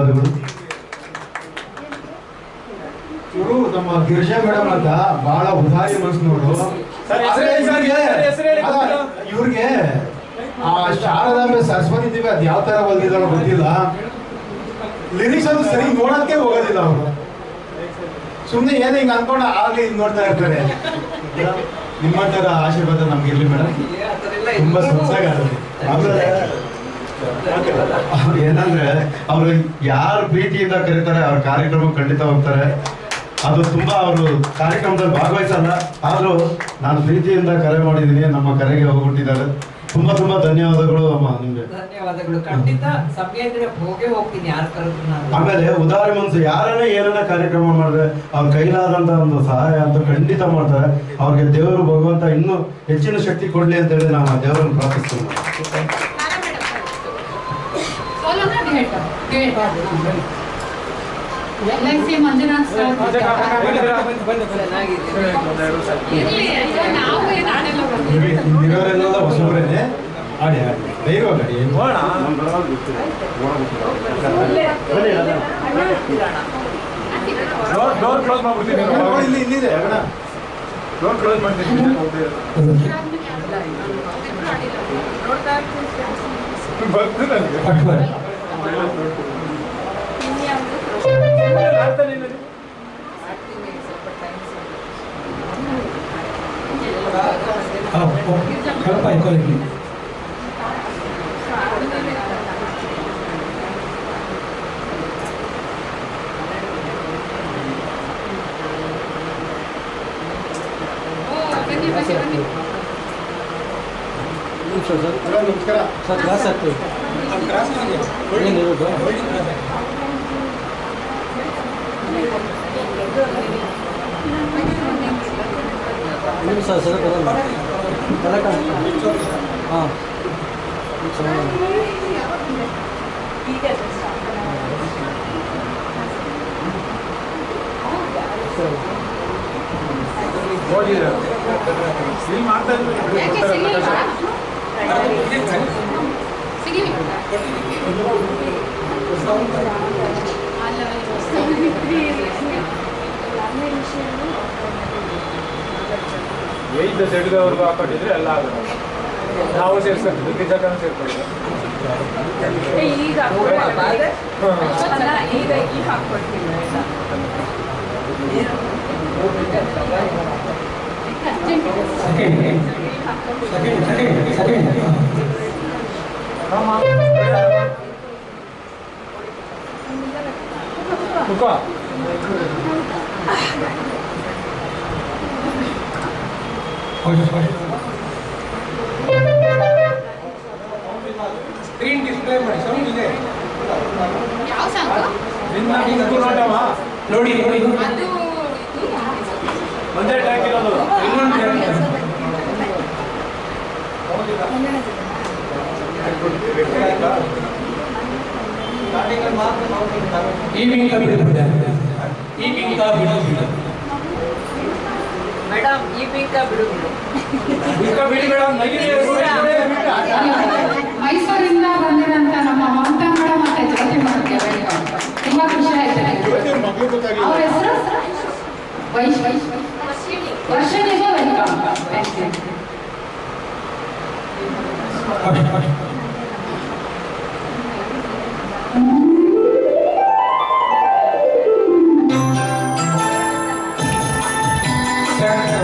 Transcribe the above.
ಧನ್ಯವಾದಗಳು. ಇವರು ನಮ್ಮ ಗಿರಿಜಾ ಮೇಡಮ್ ಅಂತ ಬಹಳ ಉದಾರಿ ಮನಸ್ಸಿನವರು ಇವ್ರಿಗೆ- ಆ ಶಾರದಾಂಬೆ ಸರಸ್ವತಿ ದೇವಿ ಅದ್ ಯಾವ ತರ ಓದಿದಾರೋ ಗೊತ್ತಿಲ್ಲ. ಲಿರಿಕ್ಸ್ ಅದು ಸರಿ ನೋಡಕ್ಕೆ ಹೋಗೋದಿಲ್ಲ ಅವರು. ಸುಮ್ಮನೆ ಏನ ಹಿಂಗ್ ಅನ್ಕೊಂಡ ಆಗ್ಲಿ ಹಿಂಗ್ ನೋಡ್ತಾ ಇರ್ತಾರೆ. ನಿಮ್ಮ ತರ ಆಶೀರ್ವಾದ ನಮ್ಗೆ ಇರಲಿ ಮೇಡಮ್. ತುಂಬಾ ಅವ್ರು ಏನಂದ್ರೆ ಅವರು ಯಾರು ಪ್ರೀತಿಯಿಂದ ಕರೀತಾರೆ ಅವ್ರ ಕಾರ್ಯಕ್ರಮ ಖಂಡಿತ ಹೋಗ್ತಾರೆ. ಅದು ತುಂಬಾ ಅವರು ಕಾರ್ಯಕ್ರಮದಲ್ಲಿ ಭಾಗವಹಿಸಲ್ಲ. ಆದ್ರೂ ನಾನು ಪ್ರೀತಿಯಿಂದ ಕರೆ ಮಾಡಿದ್ದೀನಿ ನಮ್ಮ ಕರೆಗೆ ಹೋಗ್ಬಿಟ್ಟಿದ್ದಾರೆ. ತುಂಬಾ ತುಂಬಾ ಧನ್ಯವಾದಗಳು ಅಮ್ಮ ನಿಮ್ಗೆ. ಧನ್ಯವಾದಗಳು. ಖಂಡಿತ ಹೋಗೇ ಹೋಗ್ತೀನಿ ಯಾರು ಕರೆದ್ರು ನಾನು. ಆಮೇಲೆ ಉದಾಹರಣೆ ಮನಸ್ಸು ಯಾರನ್ನ ಏನನ್ನ ಕಾರ್ಯಕ್ರಮ ಮಾಡಿದ್ರೆ ಅವ್ರ ಕೈಲಾದಂತ ಒಂದು ಸಹಾಯ ಅಂತ ಖಂಡಿತ ಮಾಡ್ತಾರೆ. ಅವ್ರಿಗೆ ದೇವರು ಭಗವಂತ ಇನ್ನೂ ಹೆಚ್ಚಿನ ಶಕ್ತಿ ಕೊಡ್ಲಿ ಅಂತ ಹೇಳಿ ನಾವು ದೇವರನ್ನು ಪ್ರಾರ್ಥಿಸ್ತೀವಿ L I C Manjunath sir ಹೊಸಬ್ರೇನೆ ಆಡಿ ಡೋರ್ ಕ್ಲೋಸ್ ಮಾಡ್ಬಿಡ್ತೀನಿ. ಇಲ್ಲಿ ಇಲ್ಲಿದೆ ಡೋರ್ ಕ್ಲೋಸ್ ಮಾಡ್ತೀನಿ ಬರ್ತೀನಿ. ನನಗೆ ಆಡ್ತಾನೆ ಇಲ್ಲ ನೀವು? ಬನ್ನಿ ಬನ್ನಿ ಬನ್ನಿ ಹಲೋ ನಮಸ್ಕಾರ ಹೋಗಿದ್ದೀರಾ? ಇಲ್ಲಿ ಮಾಡ್ತಾ ಯಾಕೆ ಏಯ್ತ್ ಸೆಡ್ಗವ್ರಿಗೂ ಹಾಕೊಂಡಿದ್ರೆ ಎಲ್ಲ ಆಗುತ್ತೆ. ನಾವು ಸೇರ್ಸ್ಕೊಳ್ತೀವಿ ಗಿಜಕನ ಸೇರ್ಕೊಂಡಿದ್ದೆ ಈಗ ಈಗ ಈಗ ಹಾಕ್ಕೊಡ್ತೀನಿ ಎಲ್ಲ ಕುಕೋ ಸ್ಕ್ರೀನ್ ಡಿಸ್ಪ್ಲೇ ಮಾಡಿ ಸೌಂಡ್ ಇದೆ. ಯಾವ ಸಾಂಗ್? ನಿನ್ನ ಹಿಂಗೂ ನೋಡವ ನೋಡಿ ನೋಡಿ ಒಂದೇ ಟ್ಯಾಕ್ ಇರೋದು. ಇನ್ನೊಂದು track. ಈ ಬಿಂಕ ಬಿಡುತ್ತದೆ ಈ ಬಿಂಕ ಬಿಡುವುದಿಲ್ಲ ಮೇಡಮ್ ಈ ಪಿಂಕ ಬಿಡುದಿಲ್ಲ ಬಿಂಕ ಬಿಡಿ ಮೇಡಮ್ ನಗಿದೆ ಮೈಸೂರಿಂದ ಬಂದಿರಂತ ನಮ್ಮ ಮಮತಾ ಮೇಡಮ್ ಮತ್ತೆ ಜ್ಯೋತಿ ಮೇಡಮ್ಗೆ ವೆಲ್ಕಮ್ ತುಂಬಾ ಖುಷಿ ಆಯ್ತು ನನಗೆ. ಮಗಳು ಗೊತ್ತಾಗಿಲ್ಲ ಅವ್ರ ಹೆಸರು Vysya Vysya ವರ್ಷನಿಗೆ welcome thank you 자